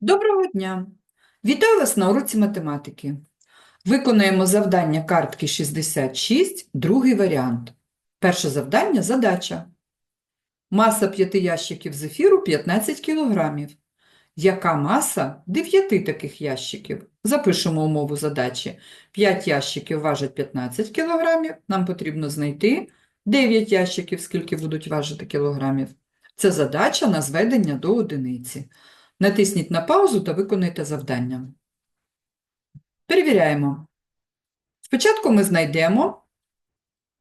Доброго дня! Вітаю вас на уроці математики. Виконаємо завдання картки 66, другий варіант. Перше завдання – задача. Маса п'яти ящиків зефіру 15 кг. Яка маса 9 таких ящиків? Запишемо умову задачі. 5 ящиків важать 15 кг. Нам потрібно знайти 9 ящиків, скільки будуть важити кілограмів. Це задача на зведення до одиниці. Натисніть на паузу та виконайте завдання. Перевіряємо. Спочатку ми знайдемо,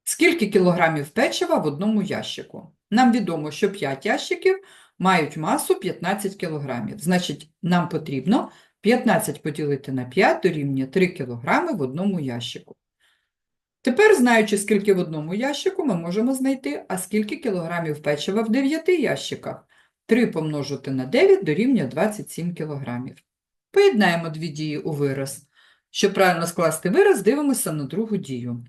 скільки кілограмів печива в одному ящику. Нам відомо, що 5 ящиків мають масу 15 кілограмів. Значить, нам потрібно 15 поділити на 5 дорівнює 3 кілограми в одному ящику. Тепер, знаючи, скільки в одному ящику, ми можемо знайти, а скільки кілограмів печива в 9 ящиках. 3 помножити на 9 дорівнює 27 кілограмів. Поєднаємо дві дії у вираз. Щоб правильно скласти вираз, дивимося на другу дію.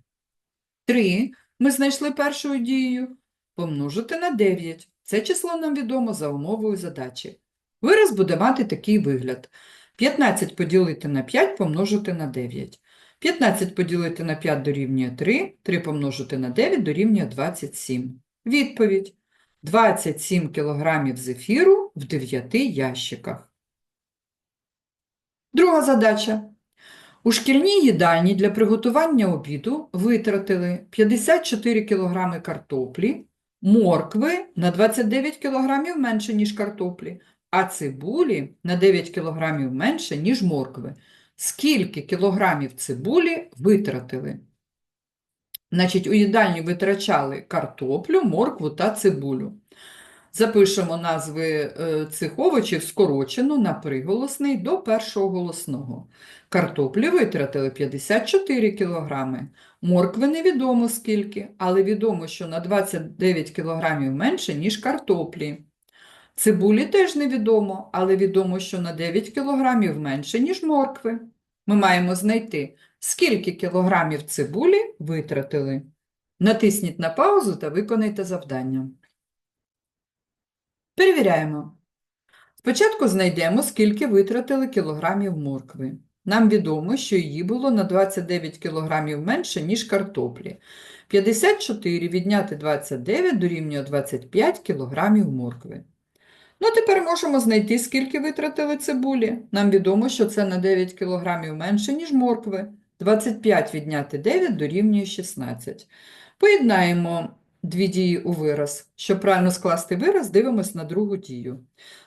3 ми знайшли першою дією. Помножити на 9. Це число нам відомо за умовою задачі. Вираз буде мати такий вигляд. 15 поділити на 5 помножити на 9. 15 поділити на 5 дорівнює 3, 3 помножити на 9 дорівнює 27. Відповідь. 27 кг зефіру в 9 ящиках. Друга задача. У шкільній їдальні для приготування обіду витратили 54 кг картоплі, моркви на 29 кг менше, ніж картоплі, а цибулі на 9 кг менше, ніж моркви. Скільки кілограмів цибулі витратили? Значить, у їдальні витрачали картоплю, моркву та цибулю. Запишемо назви е, цих овочів скорочено на приголосний до першого голосного. Картоплі витратили 54 кг, моркви невідомо скільки, але відомо, що на 29 кг менше, ніж картоплі. Цибулі теж невідомо, але відомо, що на 9 кг менше, ніж моркви. Ми маємо знайти, скільки кілограмів цибулі витратили. Натисніть на паузу та виконайте завдання. Перевіряємо. Спочатку знайдемо, скільки витратили кілограмів моркви. Нам відомо, що її було на 29 кілограмів менше, ніж картоплі. 54 відняти 29 дорівнює 25 кілограмів моркви. Ну, тепер можемо знайти, скільки витратили цибулі. Нам відомо, що це на 9 кілограмів менше, ніж моркви. 25 відняти 9 дорівнює 16. Поєднаємо дві дії у вираз. Щоб правильно скласти вираз, дивимось на другу дію.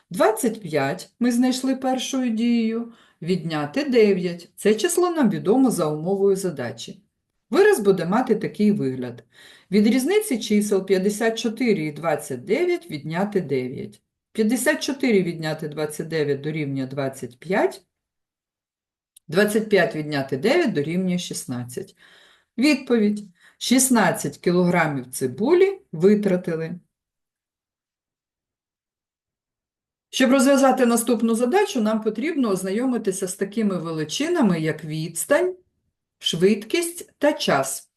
25 ми знайшли першою дією, відняти 9. Це число нам відомо за умовою задачі. Вираз буде мати такий вигляд. Від різниці чисел 54 і 29 відняти 9. 54 відняти 29 дорівнює 25. 25 відняти 9 дорівнює 16. Відповідь. 16 кілограмів цибулі витратили. Щоб розв'язати наступну задачу, нам потрібно ознайомитися з такими величинами, як відстань, швидкість та час.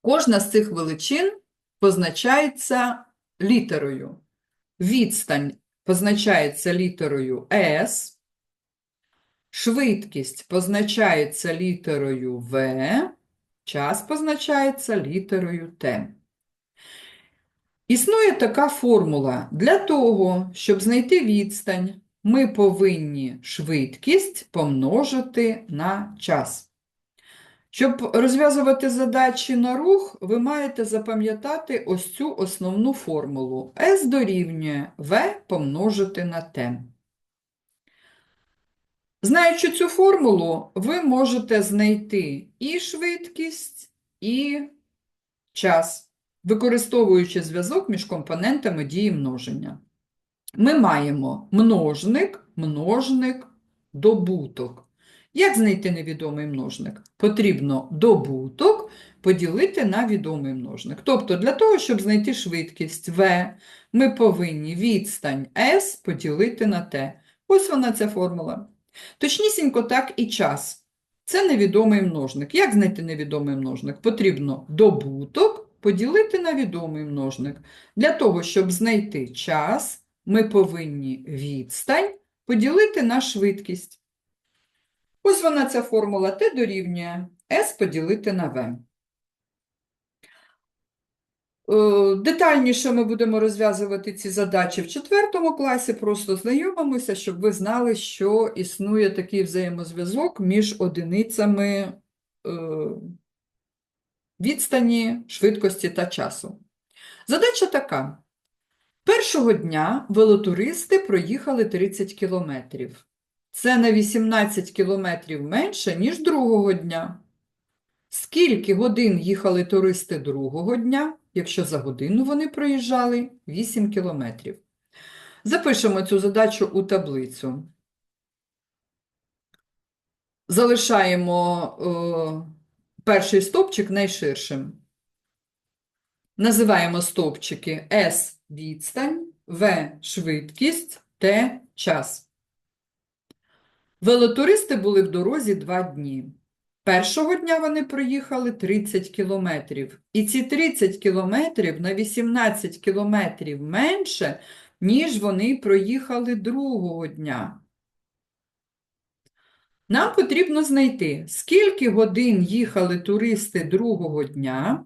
Кожна з цих величин позначається літерою. Відстань позначається літерою S, швидкість позначається літерою V, час позначається літерою T. Існує така формула. Для того, щоб знайти відстань, ми повинні швидкість помножити на час. Щоб розв'язувати задачі на рух, ви маєте запам'ятати ось цю основну формулу. S дорівнює V помножити на T. Знаючи цю формулу, ви можете знайти і швидкість, і час, використовуючи зв'язок між компонентами дії множення. Ми маємо множник, множник, добуток. Як знайти невідомий множник? Потрібно добуток поділити на відомий множник. Тобто, для того, щоб знайти швидкість v, ми повинні відстань s поділити на t. Ось вона ця формула. Точнісінько так і час. Це невідомий множник. Як знайти невідомий множник? Потрібно добуток поділити на відомий множник. Для того, щоб знайти час, ми повинні відстань поділити на швидкість. Ось вона ця формула Т дорівнює S поділити на V. Е, Детальніше ми будемо розв'язувати ці задачі в четвертому класі, просто знайомимося, щоб ви знали, що існує такий взаємозв'язок між одиницями е, відстані, швидкості та часу. Задача така. Першого дня велотуристи проїхали 30 кілометрів. Це на 18 кілометрів менше, ніж другого дня. Скільки годин їхали туристи другого дня, якщо за годину вони проїжджали 8 кілометрів? Запишемо цю задачу у таблицю. Залишаємо е, перший стовпчик найширшим. Називаємо стовпчики S – відстань, V – швидкість, T – час. Велотуристи були в дорозі два дні. Першого дня вони проїхали 30 кілометрів. І ці 30 кілометрів на 18 кілометрів менше, ніж вони проїхали другого дня. Нам потрібно знайти, скільки годин їхали туристи другого дня,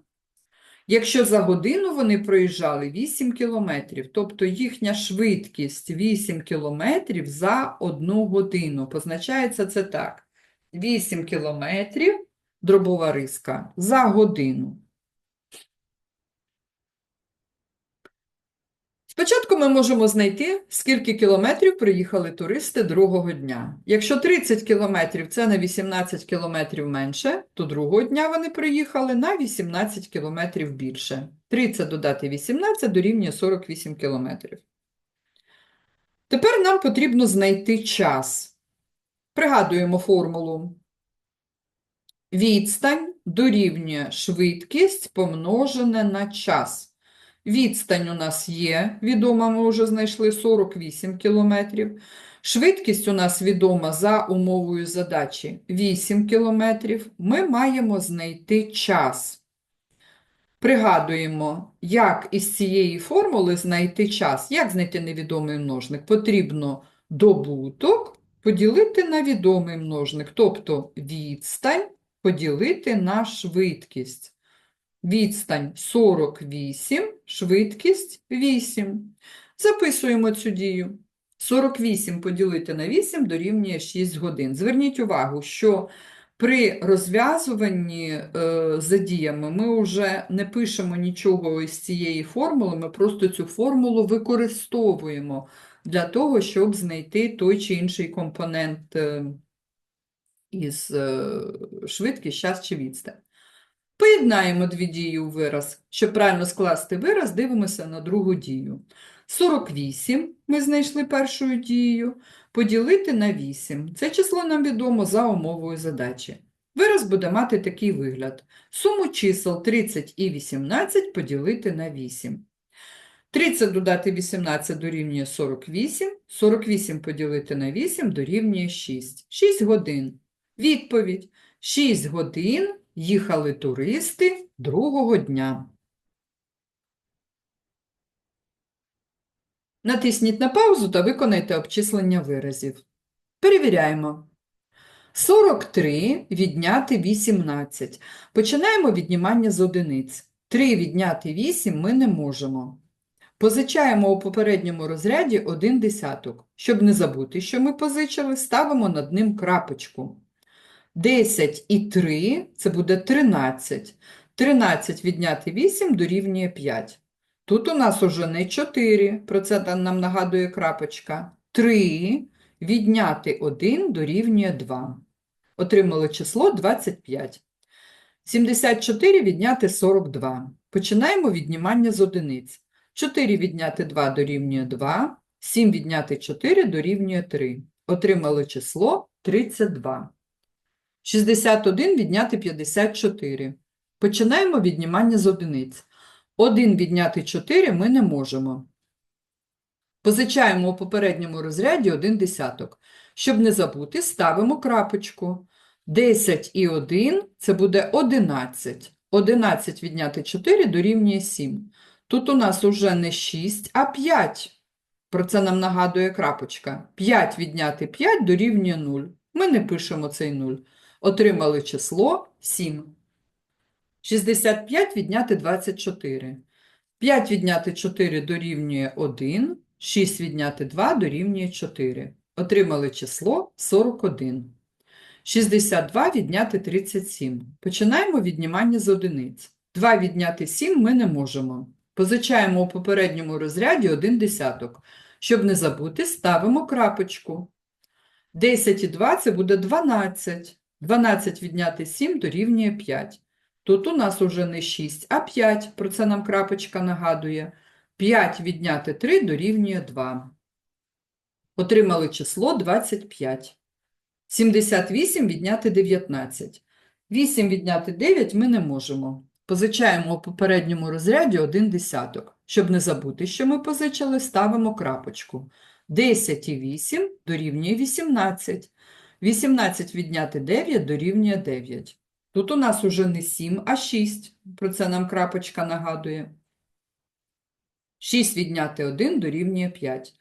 якщо за годину вони проїжджали 8 кілометрів, тобто їхня швидкість 8 кілометрів за одну годину. Позначається це так. 8 кілометрів дробова риска за годину. Спочатку ми можемо знайти, скільки кілометрів проїхали туристи другого дня. Якщо 30 кілометрів – це на 18 кілометрів менше, то другого дня вони приїхали на 18 кілометрів більше. 30 додати 18 дорівнює 48 кілометрів. Тепер нам потрібно знайти час. Пригадуємо формулу. Відстань дорівнює швидкість помножене на час. Відстань у нас є, відома, ми вже знайшли 48 кілометрів. Швидкість у нас відома за умовою задачі 8 кілометрів. Ми маємо знайти час. Пригадуємо, як із цієї формули знайти час. Як знайти невідомий множник? Потрібно добуток поділити на відомий множник, тобто відстань поділити на швидкість. Відстань 48, швидкість 8. Записуємо цю дію. 48 поділити на 8 дорівнює 6 годин. Зверніть увагу, що при розв'язуванні е, за діями ми вже не пишемо нічого із цієї формули, ми просто цю формулу використовуємо для того, щоб знайти той чи інший компонент е, із е, швидкість, час чи відстань. Поєднаємо дві дії у вираз. Щоб правильно скласти вираз, дивимося на другу дію. 48 ми знайшли першою дією, поділити на 8. Це число нам відомо за умовою задачі. Вираз буде мати такий вигляд. Суму чисел 30 і 18 поділити на 8. 30 додати 18 дорівнює 48, 48 поділити на 8 дорівнює 6. 6 годин. Відповідь. 6 годин їхали туристи другого дня. Натисніть на паузу та виконайте обчислення виразів. Перевіряємо. 43 відняти 18. Починаємо віднімання з одиниць. 3 відняти 8 ми не можемо. Позичаємо у попередньому розряді один десяток. Щоб не забути, що ми позичили, ставимо над ним крапочку. 10 і 3 – це буде 13. 13 відняти 8 дорівнює 5. Тут у нас уже не 4, про це нам нагадує крапочка. 3 відняти 1 дорівнює 2. Отримали число 25. 74 відняти 42. Починаємо віднімання з одиниць. 4 відняти 2 дорівнює 2, 7 відняти 4 дорівнює 3. Отримали число 32. 61 відняти 54. Починаємо віднімання з одиниць. 1 відняти 4 ми не можемо. Позичаємо у попередньому розряді 1 десяток. Щоб не забути, ставимо крапочку. 10 і 1 – це буде 11. 11 відняти 4 дорівнює 7. Тут у нас уже не 6, а 5. Про це нам нагадує крапочка. 5 відняти 5 дорівнює 0. Ми не пишемо цей 0. Отримали число 7. 65 відняти 24. 5 відняти 4 дорівнює 1. 6 відняти 2 дорівнює 4. Отримали число 41. 62 відняти 37. Починаємо віднімання з одиниць. 2 відняти 7 ми не можемо. Позичаємо у попередньому розряді 1 десяток. Щоб не забути, ставимо крапочку. 10 і 2 – це буде 12. 12 відняти 7 дорівнює 5. Тут у нас уже не 6, а 5. Про це нам крапочка нагадує. 5 відняти 3 дорівнює 2. Отримали число 25. 78 відняти 19. 8 відняти 9 ми не можемо. Позичаємо у попередньому розряді 1 десяток. Щоб не забути, що ми позичили, ставимо крапочку. 10 і 8 дорівнює 18. 18 відняти 9 дорівнює 9. Тут у нас уже не 7, а 6. Про це нам крапочка нагадує. 6 відняти 1 дорівнює 5.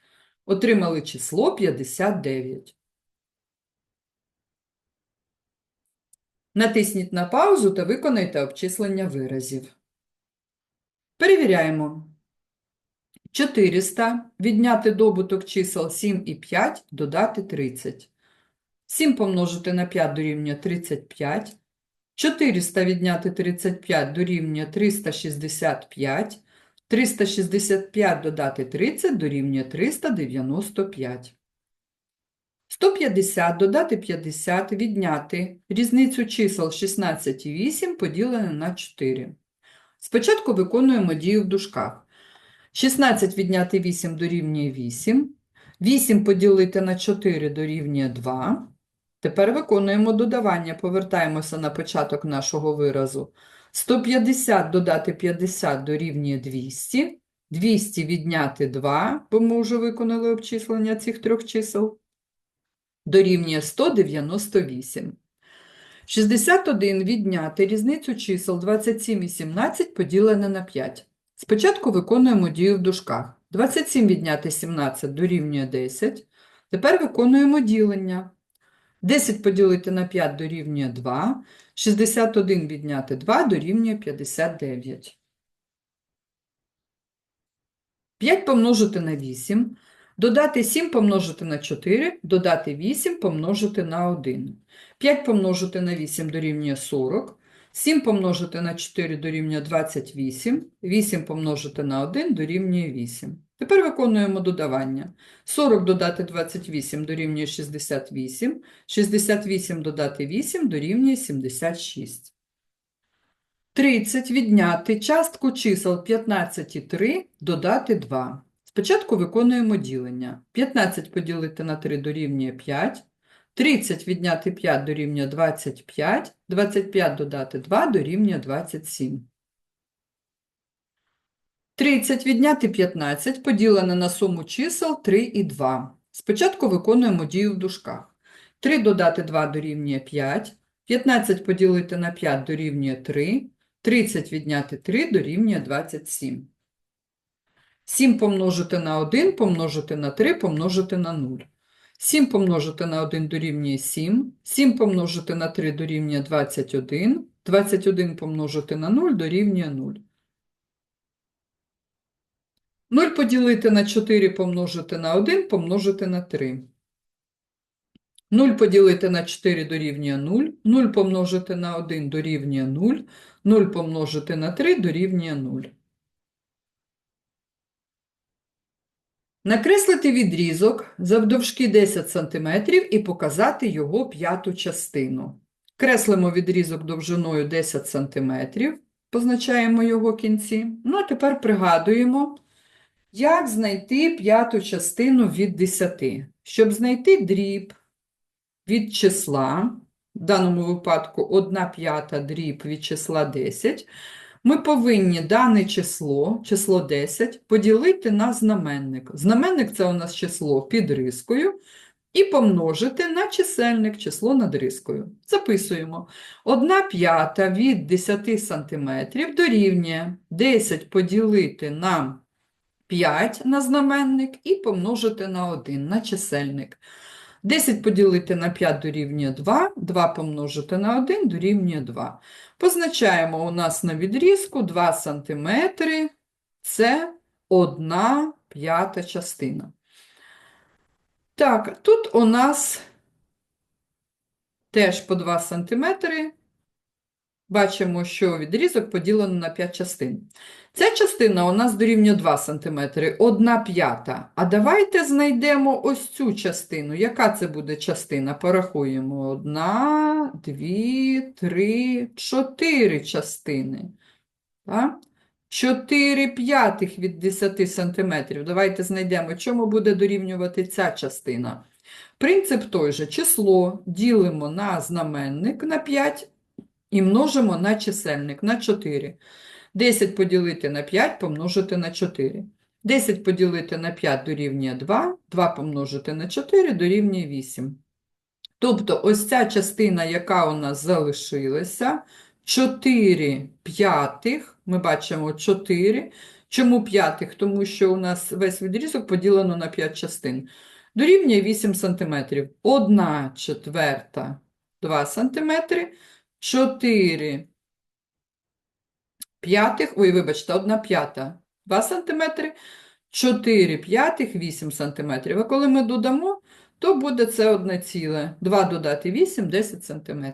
Отримали число 59. Натисніть на паузу та виконайте обчислення виразів. Перевіряємо. 400 відняти добуток чисел 7 і 5, додати 30. 7 помножити на 5 дорівнює 35. 400 відняти 35 дорівнює 365. 365 додати 30 дорівнює 395. 150 додати 50 відняти різницю чисел 16 і 8 поділене на 4. Спочатку виконуємо дію в дужках. 16 відняти 8 дорівнює 8. 8 поділити на 4 дорівнює 2. Тепер виконуємо додавання, повертаємося на початок нашого виразу. 150 додати 50 дорівнює 200. 200 відняти 2, бо ми вже виконали обчислення цих трьох чисел дорівнює 198. 61 відняти різницю чисел 27 і 17 поділене на 5. Спочатку виконуємо дію в дужках. 27 відняти 17 дорівнює 10. Тепер виконуємо ділення. 10 поділити на 5 дорівнює 2. 61 відняти 2 дорівнює 59. 5 помножити на 8. Додати 7 помножити на 4, додати 8 помножити на 1. 5 помножити на 8 дорівнює 40, 7 помножити на 4 дорівнює 28, 8 помножити на 1 дорівнює 8. Тепер виконуємо додавання. 40 додати 28 дорівнює 68, 68 додати 8 дорівнює 76. 30 відняти частку чисел 15 і 3 додати 2. Спочатку виконуємо ділення. 15 поділити на 3 дорівнює 5, 30 відняти 5 дорівнює 25, 25 додати 2 дорівнює 27. 30 відняти 15 поділене на суму чисел 3 і 2. Спочатку виконуємо дію в дужках. 3 додати 2 дорівнює 5, 15 поділити на 5 дорівнює 3, 30 відняти 3 дорівнює 27. 7 помножити на 1, помножити на 3, помножити на 0. 7 помножити на 1 дорівнює 7, 7 помножити на 3 дорівнює 21, 21 помножити на 0 дорівнює 0. 0 поділити на 4 помножити на 1 помножити на 3. 0 поділити на 4 дорівнює 0, 0 помножити на 1 дорівнює 0, 0 помножити на 3 дорівнює 0. Накреслити відрізок завдовжки 10 см і показати його п'яту частину. Креслимо відрізок довжиною 10 см, позначаємо його кінці. Ну, а тепер пригадуємо, як знайти п'яту частину від 10. Щоб знайти дріб від числа, в даному випадку 1 п'ята дріб від числа 10, ми повинні дане число, число 10, поділити на знаменник. Знаменник це у нас число під рискою, і помножити на чисельник число над рискою. Записуємо. 1 п'ята від 10 см дорівнює 10 поділити на 5 на знаменник і помножити на 1 на чисельник. 10 поділити на 5 дорівнює 2, 2 помножити на 1 дорівнює 2. Позначаємо у нас на відрізку 2 см, це 1 п'ята частина. Так, тут у нас теж по 2 см. Бачимо, що відрізок поділено на 5 частин. Ця частина у нас дорівнює 2 см, 1 п'ята. А давайте знайдемо ось цю частину. Яка це буде частина? Порахуємо. 1, 2, 3, 4 частини. Так? 4 п'ятих від 10 см. Давайте знайдемо, чому буде дорівнювати ця частина. Принцип той же. Число ділимо на знаменник на 5 і множимо на чисельник на 4. 10 поділити на 5 помножити на 4. 10 поділити на 5 дорівнює 2, 2 помножити на 4 дорівнює 8. Тобто ось ця частина, яка у нас залишилася, 4 п'ятих, ми бачимо 4. Чому п'ятих? Тому що у нас весь відрізок поділено на 5 частин. Дорівнює 8 см. 1 четверта 2 см, 4 п'ятих, ой, вибачте, 1 п'ята 2 см, 4 п'ятих 8 см. А коли ми додамо, то буде це одне ціле. 2 додати 8 – 10 см.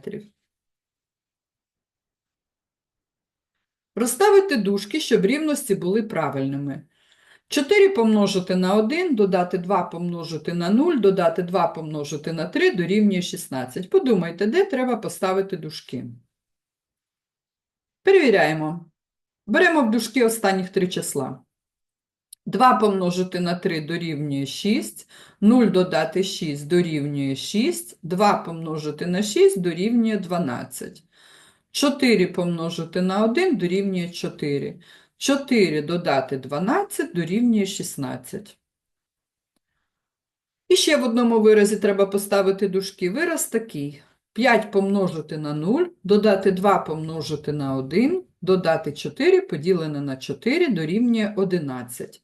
Розставити дужки, щоб рівності були правильними. 4 помножити на 1, додати 2 помножити на 0, додати 2 помножити на 3 дорівнює 16. Подумайте, де треба поставити дужки. Перевіряємо. Беремо в дужки останніх три числа. 2 помножити на 3 дорівнює 6, 0 додати 6 дорівнює 6, 2 помножити на 6 дорівнює 12. 4 помножити на 1 дорівнює 4. 4 додати 12 дорівнює 16. І ще в одному виразі треба поставити дужки. Вираз такий. 5 помножити на 0, додати 2 помножити на 1, додати 4 поділене на 4 дорівнює 11.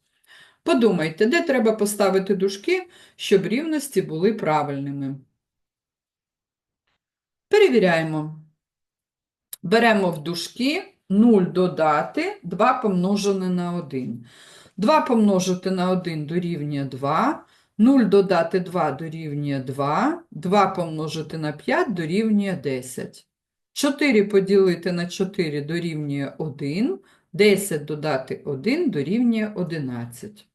Подумайте, де треба поставити дужки, щоб рівності були правильними. Перевіряємо. Беремо в дужки 0 додати 2 помножене на 1. 2 помножити на 1 дорівнює 2, 0 додати 2 дорівнює 2, 2 помножити на 5 дорівнює 10. 4 поділити на 4 дорівнює 1, 10 додати 1 дорівнює 11.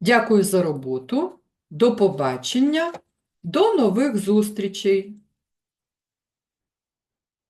Дякую за роботу. До побачення. До нових зустрічей!